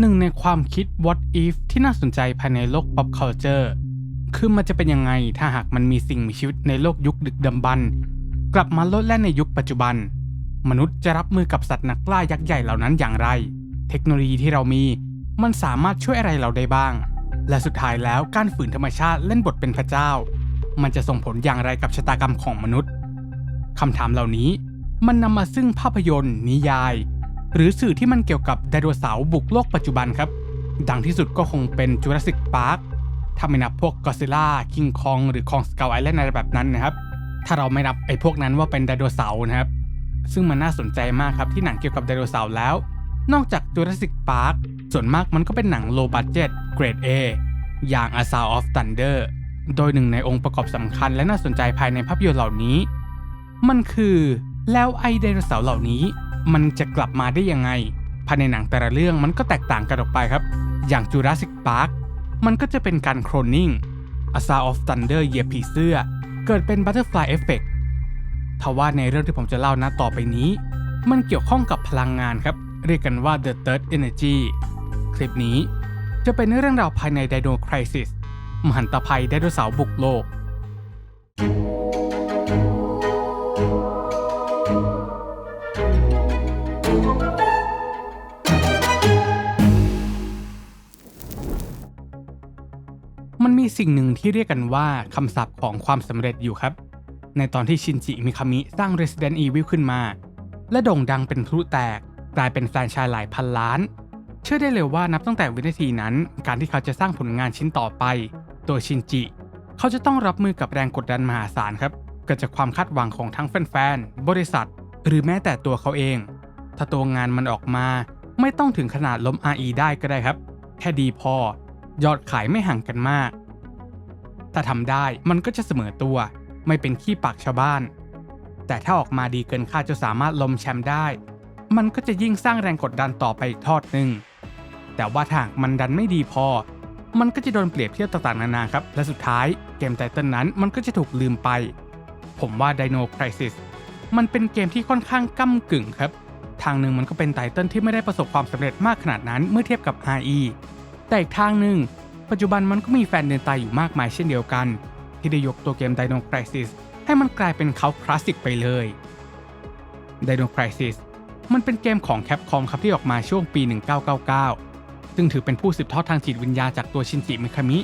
หนึ่งในความคิด what if ที่น่าสนใจภายในโลก pop culture คือมันจะเป็นยังไงถ้าหากมันมีสิ่งมีชีวิตในโลกยุคดึกดำบรรพ์กลับมาโลดแล่นในยุคปัจจุบัน มนุษย์จะรับมือกับสัตว์นักล่ายักษ์ใหญ่เหล่านั้นอย่างไร เทคโนโลยีที่เรามีมันสามารถช่วยอะไรเราได้บ้าง และสุดท้ายแล้วการฝืนธรรมชาติเล่นบทเป็นพระเจ้า มันจะส่งผลอย่างไรกับชะตากรรมของมนุษย์คำถามเหล่านี้ มันนำมาซึ่งภาพยนตร์ นิยาย หรือสื่อที่มันเกี่ยวกับไดโนเสาร์บุกโลกปัจจุบันครับ ดังที่สุดก็คงเป็น Jurassic Park ถ้าไม่นับพวก Godzilla King Kong หรือ Kong Skull Island อะไรแบบนั้นนะครับ ถ้าเราไม่นับไอ้พวกนั้นว่าเป็นไดโนเสาร์นะครับ ซึ่งมันน่าสนใจมากครับที่หนังเกี่ยวกับไดโนเสาร์แล้ว นอกจาก Jurassic Park ส่วนมากมันก็เป็นหนัง low budget grade A อย่าง A Sound of Thunder โดยหนึ่งในองค์ประกอบสำคัญและน่าสนใจภายในภาพยนตร์เหล่านี้ มันคือแล้วไอไดโนเสาร์เหล่านี้ มันจะกลับมาได้ยังไง ภายในหนังแต่ละเรื่องมันก็แตกต่างกันออกไปครับ อย่าง Jurassic Park มันก็จะเป็นการโคลนนิ่ง A Sound of Thunder เหยียบผีเสื้อ เกิดเป็น Butterfly Effect ทว่าในเรื่องที่ผมจะเล่านะต่อไปนี้ มันเกี่ยวข้องกับพลังงานครับ เรียกกันว่า The Third Energy คลิปนี้จะเป็นเรื่องราวภายใน Dino Crisis มหันตภัยไดโนเสาร์บุกโลกมัน สิ่งหนึ่งที่เรียกกันว่าคำศัพท์ของความสำเร็จอยู่ครับ ในตอนที่ชินจิมิคามิสร้าง Resident Evil ขึ้นมา และโด่งดังเป็นพลุแตก กลายเป็นแฟรนไชส์หลายพันล้าน เชื่อได้เลยว่านับตั้งแต่วินาทีนั้น การที่เขาจะสร้างผลงานชิ้นต่อไปตัวชินจิ เขาจะต้องรับมือกับแรงกดดันมหาศาลครับเกิดจากความคาดหวังของทั้งแฟนๆบริษัท หรือแม้แต่ตัวเขาเอง ถ้าตัวงานมันออกมา ไม่ต้องถึงขนาดล้ม RE ได้ก็ได้ครับ แค่ดีพอยอดขายไม่ห่างกันมาก ถ้าทำได้มันก็จะเสมอตัว ไม่เป็นขี้ปากชาวบ้าน แต่ถ้าออกมาดีเกินคาดจะสามารถล้มแชมป์ได้ มันก็จะยิ่งสร้างแรงกดดันต่อไปอีกทอดหนึ่งแต่ว่าถ้าหากมันดันไม่ดีพอ มันก็จะโดนเปรียบเทียบต่างๆนานาครับ และสุดท้ายเกมไตเติลนั้นมันก็จะถูกลืมไป ผมว่า Dino Crisis มันเป็นเกมที่ค่อนข้างก้ากึ่งครับ ทางหนึ่งมันก็เป็นไตเติลที่ไม่ได้ประสบความสำเร็จมากขนาดนั้นเมื่อเทียบกับ RE แต่อีกทางหนึ่ง ปัจจุบันมันก็มีแฟนเดินตายอยู่มากมายเช่นเดียวกัน ที่ได้ยกตัวเกม Dino Crisis ให้มันกลายเป็นเขาคลาสสิกไปเลย Dino Crisis มันเป็นเกมของ Capcom ครับที่ออกมาช่วงปี 1999 ซึ่งถือเป็นผู้สืบทอดทางจิตวิญญาจากตัวชินจิมิคามิ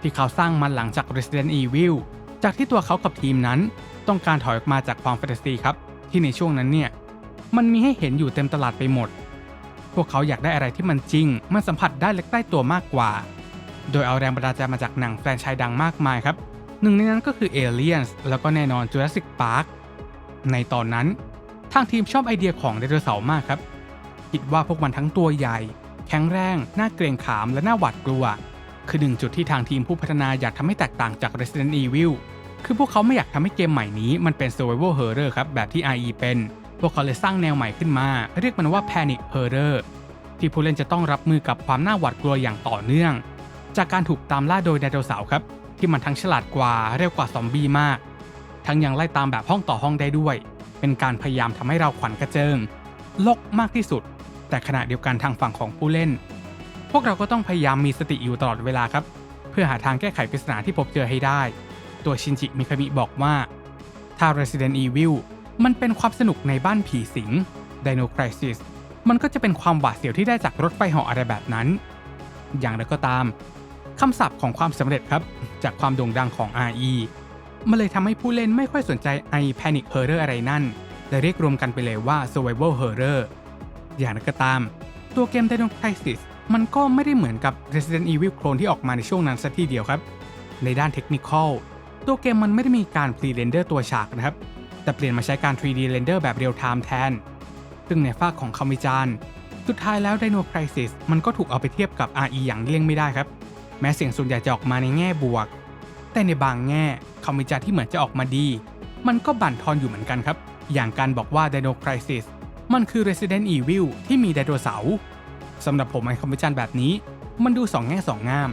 ที่เขาสร้างมันหลังจาก Resident Evil จากที่ตัวเขากับทีมนั้น ต้องการถอยออกมาจากความแฟนตาซีครับ ที่ในช่วงนั้นเนี่ย มันมีให้เห็นอยู่เต็มตลาดไปหมด พวกเขาอยากได้อะไรที่มันจริง มันสัมผัสได้และใกล้ตัวมากกว่า โดยเอาแรงบันดาลใจมาจากหนังแฟรนไชส์ดังมากมายครับ หนึ่งในนั้นก็คือ Aliens แล้วก็แน่นอน Jurassic Park ในตอนนั้น ทางทีมชอบไอเดียของไดโนเสาร์มากครับ คิดว่าพวกมันทั้งตัวใหญ่ แข็งแรง น่าเกรงขามและน่าหวาดกลัว คือหนึ่งจุดที่ทางทีมผู้พัฒนาอยากทำให้แตกต่างจาก Resident Evil คือพวกเขาไม่อยากทำให้เกมใหม่นี้มันเป็น Survival Horror ครับแบบที่ IE เป็น พวกเขาเลยสร้างแนวใหม่ขึ้นมา เรียกมันว่า Panic Horror ที่ผู้เล่นจะต้องรับมือกับความน่าหวาดกลัวอย่างต่อเนื่อง จากการถูกตามล่าโดยไดโนเสาร์ครับ ที่มันทั้งฉลาดกว่าเร็วกว่าซอมบี้มาก ทั้งยังไล่ตามแบบห้องต่อห้องได้ด้วย เป็นการพยายามทำให้เราขวัญกระเจิงลกมากที่สุด แต่ขณะเดียวกันทางฝั่งของผู้เล่น พวกเราก็ต้องพยายามมีสติอยู่ตลอดเวลาครับ เพื่อหาทางแก้ไขปริศนาที่พบเจอให้ได้ ตัวชินจิมิคามิบอกว่าถ้า Resident Evil มันเป็นความสนุกในบ้านผีสิง Dino Crisis มันก็จะเป็นความหวาดเสียวที่ได้จากรถไฟเหาะอะไรแบบนั้น อย่างไรก็ตาม คำศัพท์ของความสำเร็จครับ จากความโด่งดังของ RE มันเลยทำให้ผู้เล่นไม่ค่อยสนใจไอ Panic Horror อะไรนั่นและเรียกรวมกันไปเลยว่า Survival Horror อย่างไรก็ตาม ตัวเกม Dino Crisis มันก็ไม่ได้เหมือนกับ Resident Evil Clone ที่ออกมาในช่วงนั้นสัทีเดียวครับ ในด้านเทคนิคอลตัวเกมมันไม่ได้มีการ pre-render ตัวฉากนะครับ แต่เปลี่ยนมาใช้การ 3D render แบบเรียลไทม์แทน ซึ่งในฝ้ากของคำวิจารณ์ สุดท้ายแล้ว Dino Crisis มันก็ถูกเอาไปเทียบกับ RE อย่างเลี่ยงไม่ได้ครับ ม้เสียงส่วนใหญ่จะออกมาในแง่บวก แต่ในบางแง่คำวิจารณ์ที่เหมือนจะออกมาดี มันก็บั่นทอนอยู่เหมือนกันครับ อย่างการบอกว่า Dino Crisis มันคือ Resident Evil ที่มีไดโนเสาร์สำหรับผมไอ้คำวิจารณ์แบบนี้ มันดูสองแง่สองงาม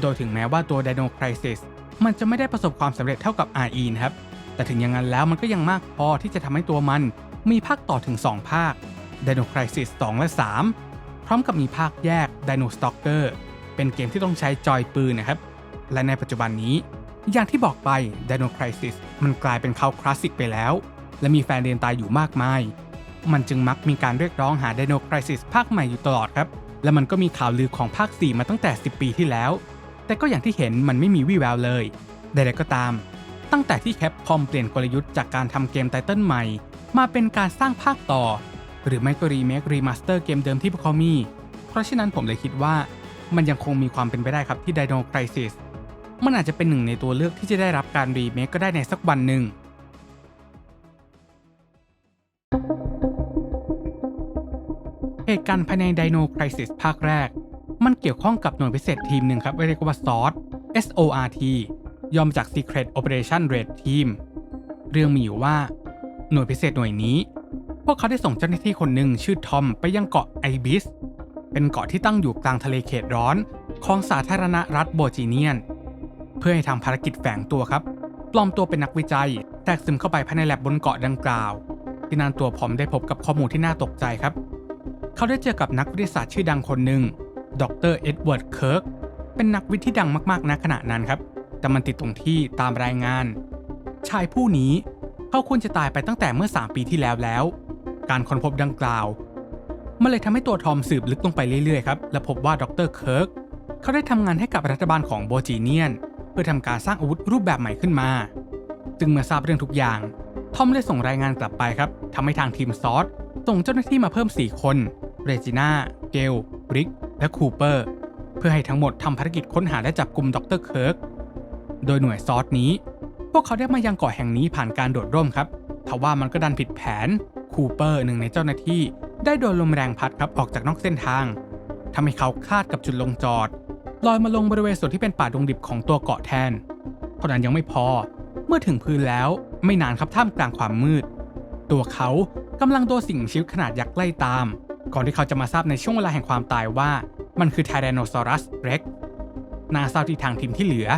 โดยถึงแม้ว่าตัว Dino Crisis มันจะไม่ได้ประสบความสำเร็จเท่ากับ RE นะครับ แต่ถึงอย่างนั้นแล้วมันก็ยังมากพอที่จะทำให้ตัวมันมีภาคต่อถึง 2 ภาค Dino Crisis 2 และ 3 พร้อมกับมีภาคแยก Dino Stalker เป็นเกมที่ต้องใช้จอยปืนนะครับ และในปัจจุบันนี้ อย่างที่บอกไป Dino Crisis มันกลายเป็นเขาคลาสสิกไปแล้ว และมีแฟนเรียนตายอยู่มากมาย มันจึงมักมีการเรียกร้องหา Dino Crisis ภาคใหม่อยู่ตลอดครับ และมันก็มีข่าวลือของภาค 4 มาตั้งแต่ 10 ปีที่แล้ว แต่ก็อย่างที่เห็นมันไม่มีวี่แววเลย ใดๆก็ตาม ตั้งแต่ที่แคปคอมเปลี่ยนกลยุทธ์จากการทำเกมไตเติลใหม่ มาเป็นการสร้างภาคต่อ หรือไม่ก็รีเมครีมาสเตอร์เกมเดิมที่พวกเขามี เพราะฉะนั้นผมเลยคิดว่า มันยังคงมีความเป็นไปได้ครับที่ Dino Crisis มันอาจจะเป็นหนึ่งในตัวเลือกที่จะได้รับการรีเมคก็ได้ในสักวันหนึ่งเหตุการณ์ภายใน Dino Crisis ภาคแรก มันเกี่ยวข้องกับหน่วยพิเศษทีมหนึ่งครับเรียกว่า SORT S O R T ย่อมจาก Secret Operation Red Team เรื่องมีอยู่ว่า หน่วยพิเศษหน่วยนี้ พวกเขาได้ส่งเจ้าหน้าที่คนหนึ่งชื่อทอมไปยังเกาะไอบิส เป็นเกาะที่ตั้งอยู่กลางทะเลเขตร้อนของสาธารณรัฐโบจีเนียน เพื่อให้ทำภารกิจแฝงตัวครับ ปลอมตัวเป็นนักวิจัย แทรกซึมเข้าไปภายในแลบบนเกาะดังกล่าว ที่นานตัวผมได้พบกับข้อมูลที่น่าตกใจครับ เขาได้เจอกับนักวิทยาศาสตร์ชื่อดังคนหนึ่ง ดรเอ็ดเวิร์ด เคิร์ก เป็นนักวิทย์ที่ดังมากๆณขณะนั้นครับ แต่มันติดตรงที่ตามรายงาน ชายผู้นี้เขาควรจะตายไปตั้งแต่เมื่อ 3 ปีที่แล้วแล้ว การค้นพบดังกล่าว มันเลยทำให้ตัวทอมสืบลึกลงไปเรื่อยๆครับ และพบว่าดรเคิร์กเขาได้ทำงานให้กับรัฐบาลของโบจีเนียน เพื่อทำการสร้างอาวุธรูปแบบใหม่ขึ้นมาจึงเมื่อทราบเรื่องทุกอย่าง ทอมได้ส่งรายงานกลับไปครับทำให้ทางทีมซอสส่งเจ้าหน้าที่มาเพิ่ม 4 คน เรจิน่า เกล ริก และคูเปอร์ เพื่อให้ทั้งหมดทำภารกิจค้นหาและจับกลุ่มดรเคิร์ก โดยหน่วยซอสนี้ พวกเขาได้มายังเกาะแห่งนี้ผ่านการโดดร่มครับ ทว่ามันก็ดันผิดแผน คูเปอร์หนึ่งในเจ้าหน้าที่ ได้โดนลมแรงพัดครับออกจากนอกเส้นทางทำให้เขาคลาดกับจุดลงจอด ลอยมาลงบริเวณส่วนที่เป็นป่าดงดิบของตัวเกาะแทนเท่านั้นยังไม่พอ เมื่อถึงพื้นแล้วไม่นานครับท่ามกลางความมืด ตัวเขากำลังโดนสิ่งชีวิตขนาดยักษ์ไล่ตาม ก่อนที่เขาจะมาทราบในช่วงเวลาแห่งความตายว่า มันคือ Tyrannosaurus Rex นาเศร้าที่ทางทีมที่เหลือ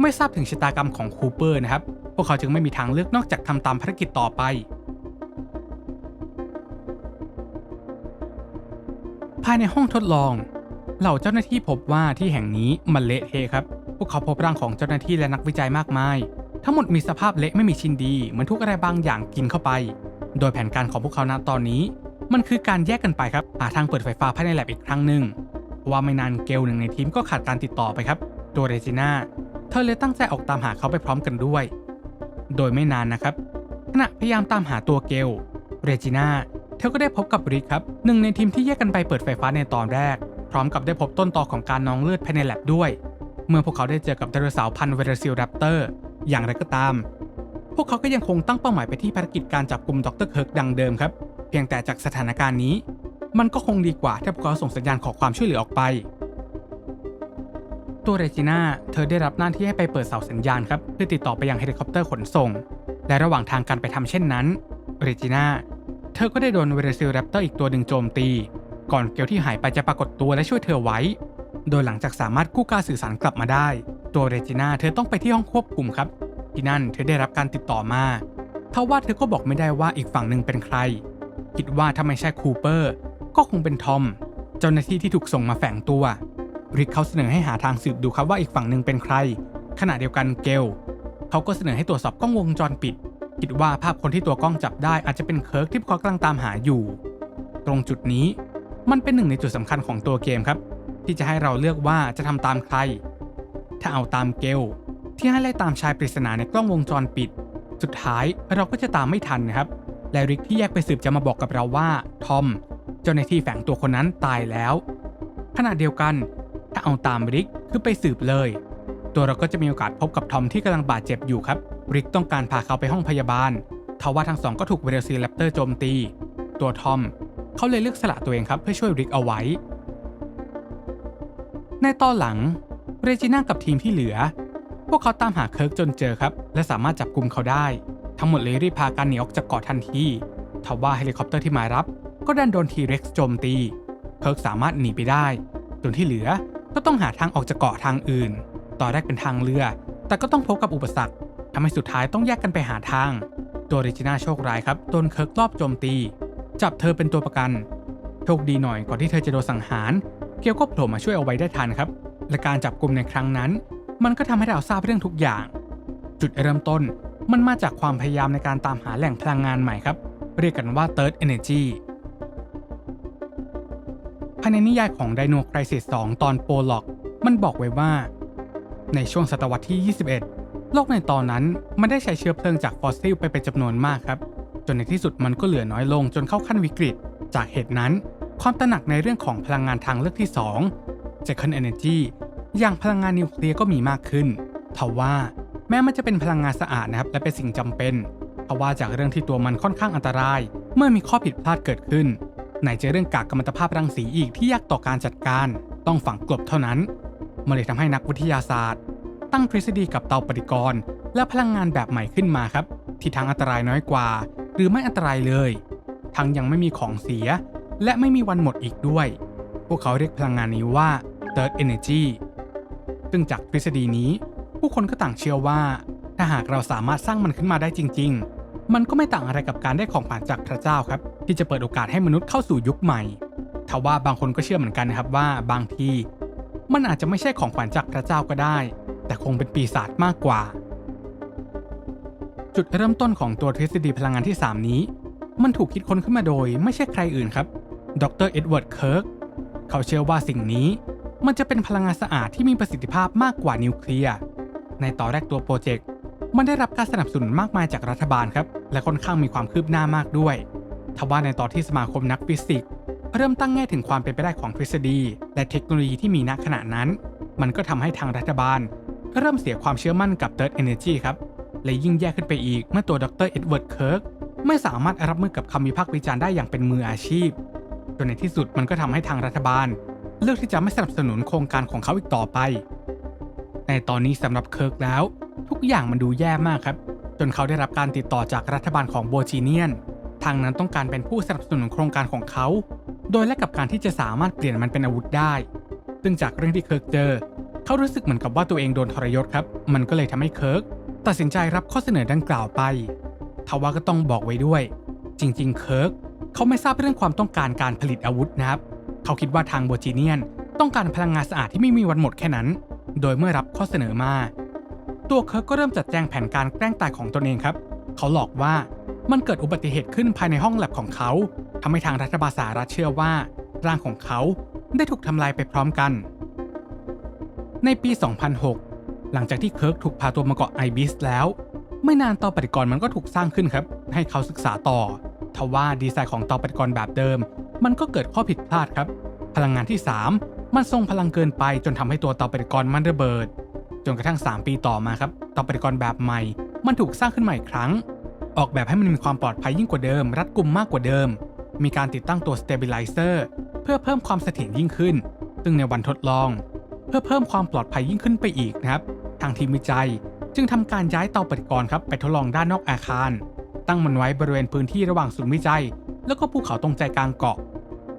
ไม่ทราบถึงชะตากรรมของคูเปอร์นะครับ พวกเขาจึงไม่มีทางเลือกนอกจากทำตามภารกิจต่อไปายในห้องทดลอง เหล่าเจ้าหน้าที่พบว่าที่แห่งนี้มันเละเทะครับ พวกเขาพบร่างของเจ้าหน้าที่และนักวิจัยมากมาย ทั้งหมดมีสภาพเละไม่มีชิ้นดี เหมือนทุกอะไรบางอย่างกินเข้าไป โดยแผนการของพวกเขาณตอนนี้ มันคือการแยกกันไปครับหาทางเปิดไฟฟ้าภายในแลบอีกครั้งหนึ่งว่าไม่นานเกลหนึ่งในทีมก็ขาดการติดต่อไปครับตัวเรจิน่าเธอเลยตั้งใจออกตามหาเขาไปพร้อมกันด้วย โดยไม่นานนะครับขณะพยายามตามหาตัวเกลเรจิน่า เธอก็ได้พบกับริกครับหนึ่งในทีมที่แยกกันไปเปิดไฟฟ้าในตอนแรก พร้อมกับได้พบต้นตอของการนองเลือดภายในแลบด้วย เมื่อพวกเขาได้เจอกับไดโนเสาร์พันเวเรซิลแรปเตอร์อย่างไรก็ตาม พวกเขาก็ยังคงตั้งเป้าหมายไปที่ภารกิจการจับกลุ่มดรเคิร์กดังเดิมครับ เพียงแต่จากสถานการณ์นี้ มันก็คงดีกว่าถ้าพวกเขาส่งสัญญาณขอความช่วยเหลือออกไป ตัวเรจิน่าเธอได้รับหน้าที่ให้ไปเปิดเสาสัญญาณครับเพื่อติดต่อไปยังเฮลิคอปเตอร์ขนส่ง และระหว่างทางการไปทำเช่นนั้นเรจิน่า เธอก็ได้โดนเวเรซิลแรปเตอร์อีกตัวหนึ่งโจมตี ก่อนเกลที่หายไปจะปรากฏตัวและช่วยเธอไว้ โดยหลังจากสามารถกู้การสื่อสารกลับมาได้ ตัวเรจิน่าเธอต้องไปที่ห้องควบคุมครับ ที่นั่นเธอได้รับการติดต่อมาทว่าเธอก็บอกไม่ได้ว่าอีกฝั่งหนึ่งเป็นใคร คิดว่าถ้าไม่ใช่คูเปอร์ ก็คงเป็นทอม เจ้าหน้าที่ที่ถูกส่งมาแฝงตัว ริกเขาเสนอให้หาทางสืบดูครับว่าอีกฝั่งหนึ่งเป็นใคร ขณะเดียวกันเกลเขาก็เสนอให้ตรวจสอบกล้องวงจรปิด คิดว่าภาพคนที่ตัวกล้องจับได้อาจจะเป็นเคิร์กที่พวกเขากำลังตามหาอยู่ ตรงจุดนี้มันเป็นหนึ่งในจุดสำคัญของตัวเกมครับ ที่จะให้เราเลือกว่าจะทำตามใคร ถ้าเอาตามเกลที่ให้ไล่ตามชายปริศนาในกล้องวงจรปิด สุดท้ายเราก็จะตามไม่ทันนะครับและริกที่แยกไปสืบจะมาบอกกับเราว่าทอมเจ้าหน้าที่แฝงตัวคนนั้นตายแล้วขณะเดียวกัน ถ้าเอาตามริกคือไปสืบเลย ตัวเราก็จะมีโอกาสพบกับทอมที่กำลังบาดเจ็บอยู่ครับ ริกต้องการพาเขาไปห้องพยาบาลทว่าทั้งสองก็ถูกเวเรซีแรปเตอร์โจมตี ตัวทอมเขาเลยเลือกสละตัวเองครับเพื่อช่วยริกเอาไว้ ในตอนหลัง เรจิน่ากับทีมที่เหลือ พวกเขาตามหาเคิร์กจนเจอครับ และสามารถจับกลุ่มเขาได้ ทั้งหมดเลยรีบพากันหนีออกจากเกาะทันทีทว่าเฮลิคอปเตอร์ที่มารับ ก็ดันโดนทีเร็กซ์โจมตี เคิร์กสามารถหนีไปได้ ส่วนที่เหลือก็ต้องหาทางออกจากเกาะทางอื่น ตอนแรกเป็นทางเรือ แต่ก็ต้องพบกับอุปสรรค ทำให้สุดท้ายต้องแยกกันไปหาทาง ตัวเรจิน่าโชคร้ายครับโดนเคิร์กรอบโจมตี จับเธอเป็นตัวประกัน โชคดีหน่อยก่อนที่เธอจะโดนสังหาร เกียวก็โผล่มาช่วยเอาไว้ได้ทันครับ และการจับกลุ่มในครั้งนั้น มันก็ทำให้เราทราบเรื่องทุกอย่าง จุดเริ่มต้นมันมาจากความพยายามในการตามหาแหล่งพลังงานใหม่ครับ เรียกกันว่า Third Energy ภายในนิยายของ Dino Crisis 2ตอนโปล็อก มันบอกไว้ว่า ในช่วงศตวรรษที่ 21 โลกในตอนนั้นมันได้ใช้เชื้อเพลิงจากฟอสซิลไปเป็นจำนวนมากครับ จนในที่สุดมันก็เหลือน้อยลงจนเข้าขั้นวิกฤต จากเหตุนั้น ความตระหนักในเรื่องของพลังงานทางเลือกที่ 2 Second Energy อย่างพลังงานนิวเคลียร์ก็มีมากขึ้นทว่าแม้มันจะเป็นพลังงานสะอาดนะครับและเป็นสิ่งจำเป็นทว่าจากเรื่องที่ตัวมันค่อนข้างอันตราย เมื่อมีข้อผิดพลาดเกิดขึ้นไหนจะเรื่องกากกัมมันตภาพรังสีอีกที่ยากต่อการจัดการ ต้องฝังกลบเท่านั้นมันเลยทำให้นักวิทยาศาสตร์ ตั้งทฤษฎีกับเตาปฏิกรณ์ และพลังงานแบบใหม่ขึ้นมาครับ ที่ทั้งอันตรายน้อยกว่า หรือไม่อันตรายเลย ทั้งยังไม่มีของเสีย และไม่มีวันหมดอีกด้วย พวกเขาเรียกพลังงานนี้ว่า Third Energy ซึ่งจากทฤษฎีนี้ ผู้คนก็ต่างเชื่อว่า ถ้าหากเราสามารถสร้างมันขึ้นมาได้จริง ๆ มันก็ไม่ต่างอะไรกับการได้ของขวัญจากพระเจ้าครับ ที่จะเปิดโอกาสให้มนุษย์เข้าสู่ยุคใหม่ทว่าบางคนก็เชื่อเหมือนกันนะครับว่าบางทีมันอาจจะไม่ใช่ของขวัญจากพระเจ้าก็ได้ แต่คงเป็นปีศาจมากกว่า จุดเริ่มต้นของตัวทฤษฎีพลังงานที่ 3 นี้ มันถูกคิดค้นขึ้นมาโดยไม่ใช่ใครอื่นครับ ดรเอ็ดเวิร์ดเคิร์กเขาเชื่อว่าสิ่งนี้มันจะเป็นพลังงานสะอาดที่มีประสิทธิภาพมากกว่านิวเคลียร์ในตอนแรกตัวโปรเจกต์มันได้รับการสนับสนุนมากมายจากรัฐบาลครับ และค่อนข้างมีความคืบหน้ามากด้วยทว่าในตอนที่สมาคมนักฟิสิกส์เริ่มตั้งแง่ถึงความเป็นไปได้ของทฤษฎี และเทคโนโลยีที่มีณขณะนั้น มันก็ทำให้ทางรัฐบาล เริ่มเสียความเชื่อมั่นกับ Third Energy ครับ และยิ่งแย่ขึ้นไปอีกเมื่อตัวดรเอ็ดเวิร์ดเคิร์กไม่สามารถรับมือกับคำวิพากษ์วิจารณ์ได้อย่างเป็นมืออาชีพ จนในที่สุดมันก็ทำให้ทางรัฐบาล เลือกที่จะไม่สนับสนุนโครงการของเขาอีกต่อไป ในตอนนี้สำหรับเคิร์กแล้ว ทุกอย่างมันดูแย่มากครับ จนเขาได้รับการติดต่อจากรัฐบาลของโบจีเนียน ทางนั้นต้องการเป็นผู้สนับสนุนโครงการของเขา โดยแลกกับการที่จะสามารถเปลี่ยนมันเป็นอาวุธได้ ซึ่งจากเรื่องที่เคิร์กเจอ เขารู้สึกเหมือนกับว่าตัวเองโดนทรยศครับ มันก็เลยทำให้เคิร์กตัดสินใจรับข้อเสนอดังกล่าวไปทว่าก็ต้องบอกไว้ด้วย จริง ๆ เคิร์กเขาไม่ทราบเรื่องความต้องการการผลิตอาวุธนะครับ เขาคิดว่าทางโบจีเนียน ต้องการพลังงานสะอาดที่ไม่มีวันหมดแค่นั้น โดยเมื่อรับข้อเสนอมา ตัวเคิร์กก็เริ่มจัดแจงแผนการแกล้งตายของตนเองครับ เขาหลอกว่ามันเกิดอุบัติเหตุขึ้นภายในห้องแลบของเขาทำให้ทางรัฐบาลสหรัฐเชื่อว่า ร่างของเขาได้ถูกทำลายไปพร้อมกัน ในปี 2006 หลังจากที่เคิร์กถูกพาตัวมาเกาะไอบิสแล้ว ไม่นานเตาปฏิกรณ์มันก็ถูกสร้างขึ้นครับ ให้เขาศึกษาต่อ ทว่าดีไซน์ของเตาปฏิกรณ์แบบเดิม มันก็เกิดข้อผิดพลาดครับ พลังงานที่ 3 มันทรงพลังเกินไปจนทำให้ตัวเตาปฏิกรณ์มันระเบิด จนกระทั่ง 3 ปีต่อมาครับ เตาปฏิกรณ์แบบใหม่ มันถูกสร้างขึ้นใหม่อีกครั้ง ออกแบบให้มันมีความปลอดภัยยิ่งกว่าเดิม รัดกุมมากกว่าเดิม มีการติดตั้งตัว stabilizer เพื่อเพิ่มความเสถียรยิ่งขึ้น ซึ่งในวันทดลอง เพื่อเพิ่มความปลอดภัยยิ่งขึ้นไปอีกนะครับ ทางทีมวิจัย จึงทำการย้ายเตาปฏิกรณ์ครับไปทดลองด้านนอกอาคาร ตั้งมันไว้บริเวณพื้นที่ระหว่างศูนย์วิจัย แล้วก็ภูเขาตรงใจกลางเกาะ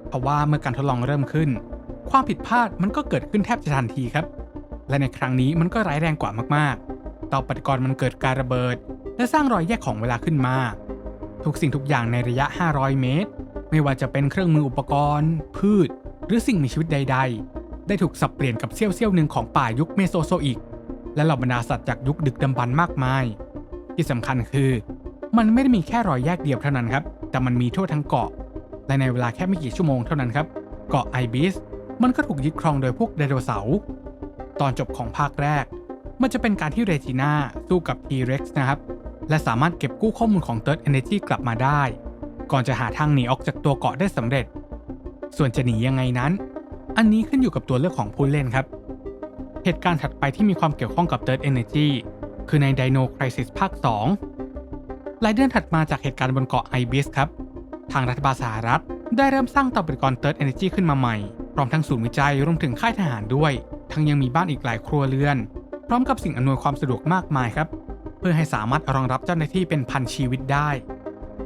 เพราะว่าเมื่อการทดลองเริ่มขึ้น ความผิดพลาดมันก็เกิดขึ้นแทบจะทันทีครับ และในครั้งนี้มันก็ร้ายแรงกว่ามากๆ เตาปฏิกรณ์มันเกิดการระเบิด และสร้างรอยแยกของเวลาขึ้นมา ทุกสิ่งทุกอย่างในระยะ 500 เมตร ไม่ว่าจะเป็นเครื่องมืออุปกรณ์ พืช หรือสิ่งมีชีวิตใด ๆ ได้ถูกสับเปลี่ยนกับเสี้ยวเสี้ยวหนึ่งของป่ายุคเมโซโซอิก และเหล่าบรรดาสัตว์จากยุคดึกดำบรรพ์มากมาย ที่สำคัญคือ มันไม่ได้มีแค่รอยแยกเดียวเท่านั้นครับ แต่มันมีทั่วทั้งเกาะ และในเวลาแค่ไม่กี่ชั่วโมงเท่านั้นครับ เกาะไอบิส มันก็ถูกยึดครองโดยพวกไดโนเสาร์ตอนจบของภาคแรก มันจะเป็นการที่เรจิน่าสู้กับ T-Rex นะครับ และสามารถเก็บกู้ข้อมูลของ Third Energy กลับมาได้ ก่อนจะหาทางหนีออกจากตัวเกาะได้สำเร็จ ส่วนจะหนียังไงนั้น อันนี้ขึ้นอยู่กับตัวเลือกของผู้เล่นครับ เหตุการณ์ถัดไปที่มีความเกี่ยวข้องกับ Third Energy คือใน Dino Crisis ภาค 2 หลายเดือนถัดมาจากเหตุการณ์บนเกาะไอบิสครับ ทางรัฐบาลสหรัฐ ได้เริ่มสร้างเตาปฏิกรณ์ Third Energy ขึ้นมาใหม่ พร้อมทั้งศูนย์วิจัยรวมถึงค่ายทหารด้วย ทั้งยังมีบ้านอีกหลายครัวเรือน พร้อมกับสิ่งอำนวยความสะดวกมากมายครับ เพื่อให้สามารถรองรับเจ้าหน้าที่เป็นพันชีวิตได้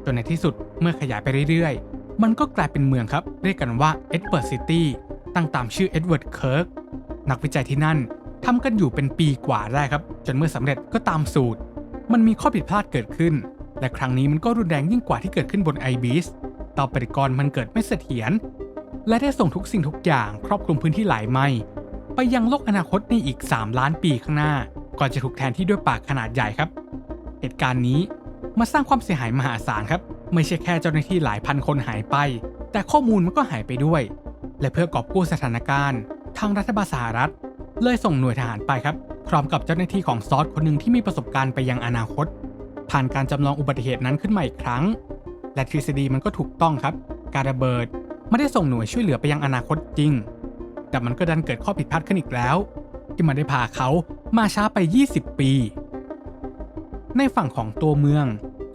จนในที่สุดเมื่อขยายไปเรื่อยๆ มันก็กลายเป็นเมืองครับ เรียกกันว่า Edward City ตั้ ตั้งตามชื่อ Edward Kirk นักวิจัยที่นั่นทำกันอยู่เป็นปีกว่าได้ครับ จนเมื่อสำเร็จก็ตามสูตร มันมีข้อผิดพลาดเกิดขึ้น และครั้งนี้มันก็รุนแรงยิ่งกว่าที่เกิดขึ้นบนไอบิสเตาปฏิกรณ์มันเกิดไม่เสถียรและได้ส่งทุกสิ่งทุกอย่างครอบคลุมพื้นที่หลายไมล์ไปยังโลกอนาคตในอีก 3 ล้านปีข้างหน้า ก่อนจะถูกแทนที่ด้วยปากขนาดใหญ่ครับ เหตุการณ์นี้มาสร้างความเสียหายมหาศาลครับ ไม่ใช่แค่เจ้าหน้าที่หลายพันคนหายไป แต่ข้อมูลมันก็หายไปด้วย และเพื่อกอบกู้สถานการณ์ ทางรัฐบาลสหรัฐ เลยส่งหน่วยทหารไปครับ พร้อมกับเจ้าหน้าที่ของซอสคนหนึ่งที่มีประสบการณ์ไปยังอนาคต ผ่านการจำลองอุบัติเหตุนั้นขึ้นมาอีกครั้ง และทฤษฎีมันก็ถูกต้องครับ การระเบิดไม่ได้ส่งหน่วยช่วยเหลือไปยังอนาคตจริง แต่มันก็ดันเกิดข้อผิดพลาดขึ้นอีกแล้ว ที่มันได้พาเขามาช้าไป 20 ปี ในฝั่งของตัวเมือง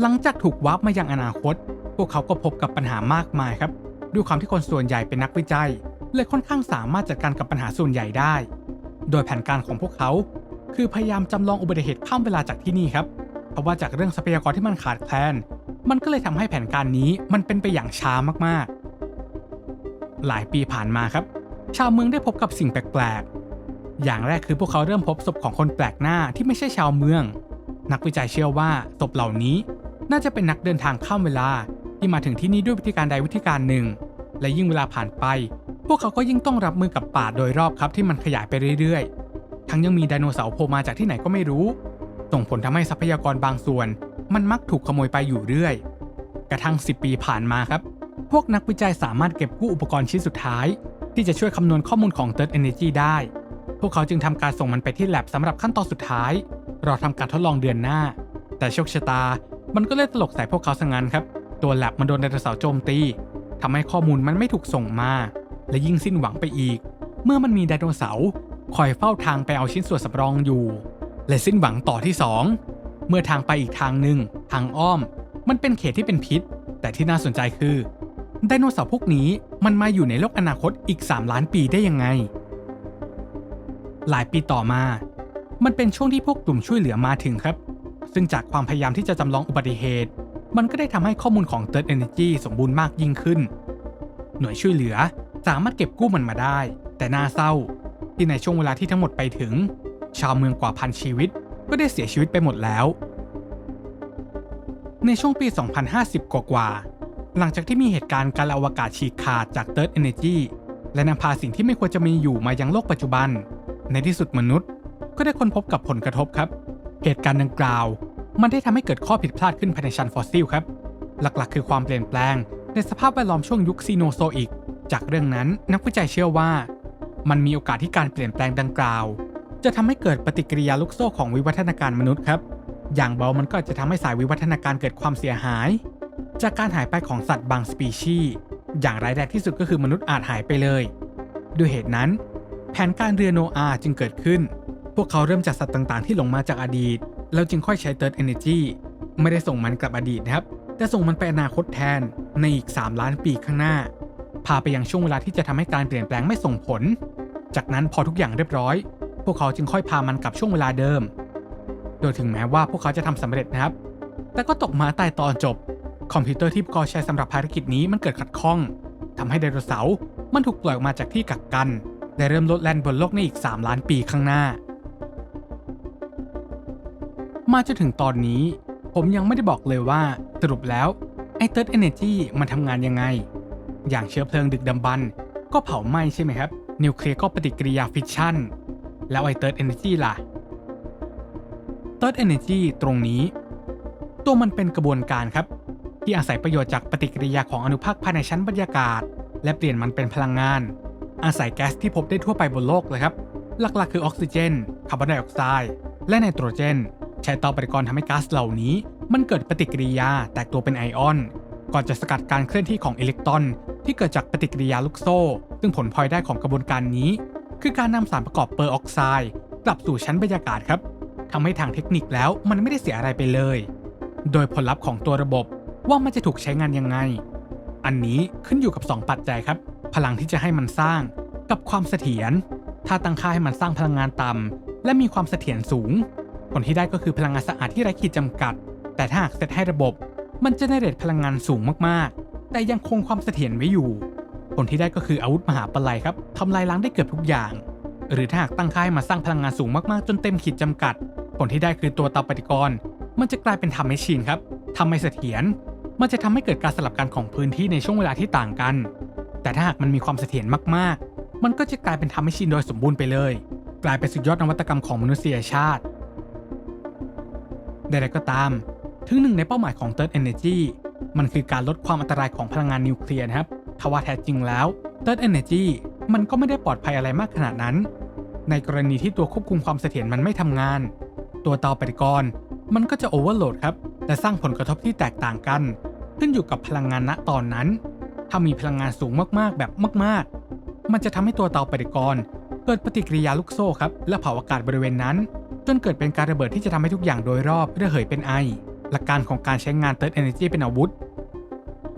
หลังจากถูกวับมายังอนาคต พวกเขาก็พบกับปัญหามากมายครับ ด้วยความที่คนส่วนใหญ่เป็นนักวิจัย เลยค่อนข้างสามารถจัดการกับปัญหาส่วนใหญ่ได้ โดยแผนการของพวกเขา คือพยายามจำลองอุบัติเหตุข้ามเวลาจากที่นี่ครับ เพราะว่าจากเรื่องทรัพยากรที่มันขาดแคลน มันก็เลยทำให้แผนการนี้มันเป็นไปอย่างช้ามากๆ หลายปีผ่านมาครับ ชาวเมืองได้พบกับสิ่งแปลกๆ อย่างแรกคือพวกเขาเริ่มพบศพของคนแปลกหน้าที่ไม่ใช่ชาวเมือง นักวิจัยเชื่อว่าศพเหล่านี้ น่าจะเป็นนักเดินทางข้ามเวลาที่มาถึงที่นี่ด้วยวิธีการใดวิธีการหนึ่ง และยิ่งเวลาผ่านไป พวกเขาก็ยิ่งต้องรับมือกับป่าโดยรอบครับที่มันขยายไปเรื่อยๆ ทั้งยังมีไดโนเสาร์โผล่มาจากที่ไหนก็ไม่รู้ ส่งผลทำให้ทรัพยากรบางส่วน มันมักถูกขโมยไปอยู่เรื่อย กระทั่ง 10 ปีผ่านมาครับ พวกนักวิจัยสามารถเก็บกู้อุปกรณ์ชิ้นสุดท้าย ที่จะช่วยคำนวณข้อมูลของ Third Energy ได้ พวกเขาจึงทำการส่งมันไปที่แลบสำหรับขั้นตอนสุดท้าย รอทำการทดลองเดือนหน้า แต่โชคชะตา มันก็เลยตลกใส่พวกเขาซะงั้นครับ ตัวแลบมันโดนไดโนเสาร์โจมตี ทำให้ข้อมูลมันไม่ถูกส่งมา และยิ่งสิ้นหวังไปอีก เมื่อมันมีไดโนเสาร์คอยเฝ้าทางไปเอาชิ้นส่วนสำรองอยู่ และสิ้นหวังต่อที่ 2 เมื่อทางไปอีกทางหนึ่งทางอ้อม มันเป็นเขตที่เป็นพิษ แต่ที่น่าสนใจคือไดโนเสาร์พวกนี้มันมาอยู่ในโลกอนาคตอีก 3 ล้านปีได้ยังไง หลายปีต่อมา มันเป็นช่วงที่พวกกลุ่มช่วยเหลือมาถึงครับ ซึ่งจากความพยายามที่จะจำลองอุบัติเหตุ มันก็ได้ทำให้ข้อมูลของ Third Energy สมบูรณ์มากยิ่งขึ้น หน่วยช่วยเหลือสามารถเก็บกู้มันมาได้ แต่น่าเศร้า ที่ในช่วงเวลาที่ทั้งหมดไปถึง ชาวเมืองกว่าพันชีวิต ก็ได้เสียชีวิตไปหมดแล้ว ในช่วงปี 2050 กว่ากว่าๆหลังจากที่มีเหตุการณ์การอวกาศฉีกขาดจาก Third Energy และนำพาสิ่งที่ไม่ควรจะมีอยู่มายังโลกปัจจุบัน ในที่สุดมนุษย์ ก็ได้ค้นพบกับผลกระทบครับ เหตุการณ์ดังกล่าว มันได้ทำให้เกิดข้อผิดพลาดขึ้นภายในชั้นฟอสซิลครับ หลักๆ คือความเปลี่ยนแปลง ในสภาพแวดล้อมช่วงยุคซีโนโซอิก จากเรื่องนั้นนักวิจัยเชื่อว่า มันมีโอกาสที่การเปลี่ยนแปลงดังกล่าว จะทำให้เกิดปฏิกิริยาลูกโซ่ของวิวัฒนาการมนุษย์ครับ อย่างเบามันก็จะทำให้สายวิวัฒนาการเกิดความเสียหาย จากการหายไปของสัตว์บางสปีชีส์อย่างร้ายแรงที่สุดก็คือมนุษย์อาจหายไปเลย ด้วยเหตุนั้น แผนการเรือโนอาห์จึงเกิดขึ้น พวกเขาเริ่มจากสัตว์ต่างๆ ที่หลงมาจากอดีต แล้วจึงค่อยใช้ Third Energy ไม่ได้ส่งมันกลับอดีตนะครับ แต่ส่งมันไปอนาคตแทนในอีก 3 ล้านปีข้างหน้า พาไปยังช่วงเวลาที่จะทำให้การเปลี่ยนแปลงไม่ส่งผล จากนั้นพอทุกอย่างเรียบร้อย พวกเขาจึงค่อยพามันกลับช่วงเวลาเดิม โดยถึงแม้ว่าพวกเขาจะทำสำเร็จนะครับ แต่ก็ตกมาตายตอนจบ คอมพิวเตอร์ที่พวกเขาใช้สำหรับภารกิจนี้มันเกิดขัดข้องทำให้ไดโนเสาร์มันถูกปล่อยออกมาจากที่กักกันและเริ่มลดแล่นบนโลกในอีก 3 ล้านปีข้างหน้า มาจนถึงตอนนี้ ผมยังไม่ได้บอกเลยว่าสรุปแล้วไอ้ Third Energy มันทำงานยังไง อย่างเชื้อเพลิงดึกดำบรรก็เผาไหม้ใช่ไหมครับ นิวเคลียร์ก็ปฏิกิริยาฟิชชันแล้วไอ้ Third Energy ล่ะ Third Energy ตรงนี้ ตัวมันเป็นกระบวนการครับ ที่อาศัยประโยชน์จากปฏิกิริยาของอนุภาคภายในชั้นบรรยากาศ และเปลี่ยนมันเป็นพลังงาน อาศัยแก๊สที่พบได้ทั่วไปบนโลกเลยครับ หลักๆ คือออกซิเจนคาร์บอนไดออกไซด์และไนโตรเจน ใช้ต่อปฏิกรณ์ทำให้ก๊าซเหล่านี้ มันเกิดปฏิกิริยาแตกตัวเป็นไอออน ก่อนจะสกัดการเคลื่อนที่ของอิเล็กตรอน ที่เกิดจากปฏิกิริยาลูกโซ่ ซึ่งผลพลอยได้ของกระบวนการนี้ คือการนำสารประกอบเปอร์ออกไซด์กลับสู่ชั้นบรรยากาศครับทำให้ทางเทคนิคแล้วมันไม่ได้เสียอะไรไปเลย โดยผลลัพธ์ของตัวระบบว่ามันจะถูกใช้งานยังไง อันนี้ขึ้นอยู่กับ 2 ปัจจัยครับ พลังที่จะให้มันสร้าง กับความเสถียร ถ้าตั้งค่าให้มันสร้างพลังงานต่ำและมีความเสถียรสูง ลที่ได้ก็คือพลังงานสะอาดที่ไร้ขีดจำกัด แต่ถ้าหากเซตให้ระบบ มันจะได้เรทพลังงานสูงมากๆ แต่ยังคงความเสถียรไว้อยู่ ผลที่ได้ก็คืออาวุธมหาปลัยครับทำลายล้างได้เกือบทุกอย่าง หรือถ้าหากตั้งค่าให้มาสร้างพลังงานสูงมากๆ จนเต็มขีดจำกัด ผลที่ได้คือตัวเตาปฏิกรณ์มันจะกลายเป็นทำให้ชินครับทำไม่เสถียรมันจะทำให้เกิดการสลับกันของพื้นที่ในช่วงเวลาที่ต่างกัน แต่ถ้าหากมันมีความเสถียรมากๆ มันก็จะกลายเป็นทำให้ชินโดยสมบูรณ์ไปเลย กลายเป็นสุดยอดนวัตกรรมของมนุษยชาติ ใดๆก็ตาม ถึงหนึ่งในเป้าหมายของ Third Energy มันคือการลดความอันตรายของพลังงานนิวเคลียร์นะครับทว่าแท้จริงแล้ว Third Energy มันก็ไม่ได้ปลอดภัยอะไรมากขนาดนั้น ในกรณีที่ตัวควบคุมความเสถียรมันไม่ทำงาน ตัวเตาปฏิกรณ์มันก็จะโอเวอร์โหลดครับ และสร้างผลกระทบที่แตกต่างกัน ขึ้นอยู่กับพลังงานณตอนนั้น ถ้ามีพลังงานสูงมากๆแบบมาก ๆ มันจะทำให้ตัวเตาปฏิกรณ์เกิดปฏิกิริยาลูกโซ่ครับ และเผาอากาศบริเวณนั้น จนเกิดเป็นการระเบิดที่จะทำให้ทุกอย่างโดยรอบระเหยเป็นไอ หลักการของการใช้งาน Third Energy เป็นอาวุธ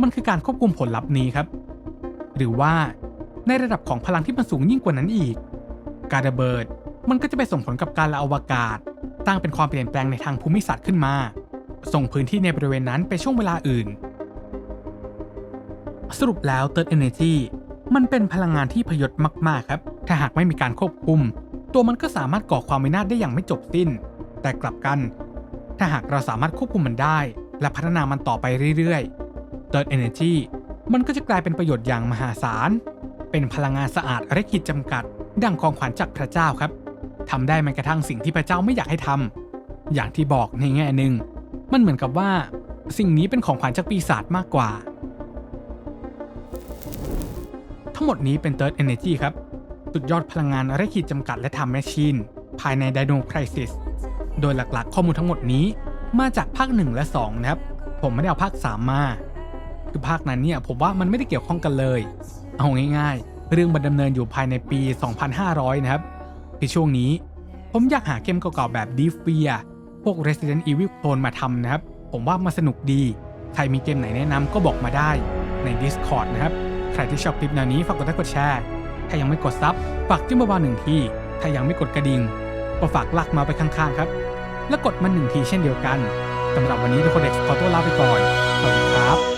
มันคือการควบคุมผลลัพธ์นี้ครับ หรือว่าในระดับของพลังที่มันสูงยิ่งกว่านั้นอีก การระเบิดมันก็จะไปส่งผลกับการละอวกาศตั้งเป็นความเปลี่ยนแปลงในทางภูมิศาสตร์ขึ้นมา ส่งพื้นที่ในบริเวณนั้นไปช่วงเวลาอื่น สรุปแล้ว Third Energy มันเป็นพลังงานที่พยศมาก ๆ ครับ ถ้าหากไม่มีการควบคุม ตัวมันก็สามารถก่อความวินาศได้อย่างไม่จบสิ้น แต่กลับกัน ถ้าหากเราสามารถควบคุมมันได้ และพัฒนามันต่อไปเรื่อยๆ Third Energy มันก็จะกลายเป็นประโยชน์อย่างมหาศาล เป็นพลังงานสะอาดไร้ขีดจำกัด ดังของขวัญจากพระเจ้าครับทำได้แม้กระทั่งสิ่งที่พระเจ้าไม่อยากให้ทำอย่างที่บอกในแง่หนึ่งมันเหมือนกับว่าสิ่งนี้เป็นของขวัญจากปีศาจมากกว่า ทั้งหมดนี้เป็น Third Energy ครับ สุดยอดพลังงานไร้ขีดจำกัดและทำแมชชีน ภายใน Dino Crisis โดยหลักๆ ข้อมูลทั้งหมดนี้มาจากภาค 1 และ 2 นะครับ ผมไม่ได้เอาภาค 3 มา คือภาคนั้นเนี่ยผมว่ามันไม่ได้เกี่ยวข้องกันเลย เอาง่ายๆ เรื่องมันดำเนินอยู่ภายในปี 2500 นะครับคือช่วงนี้ ผมอยากหาเกมเก่าๆ แบบ Deep Fear พวก Resident Evil Clone มาทำนะครับ ผมว่ามันสนุกดี ใครมีเกมไหนแนะนำก็บอกมาได้ใน Discord นะครับ ใครที่ชอบคลิปแนวนี้ฝากกดไลค์กดแชร์ ถ้ายังไม่กดซับฝากจิ้มเบาๆหนึ่งที ถ้ายังไม่กดกระดิ่งก็ฝากลากมาไปข้างๆครับ แล้วกดมันหนึ่งทีเช่นเดียวกันสำหรับวันนี้ทุกคนเด็กขอตัวลาไปก่อนสวัสดีครับ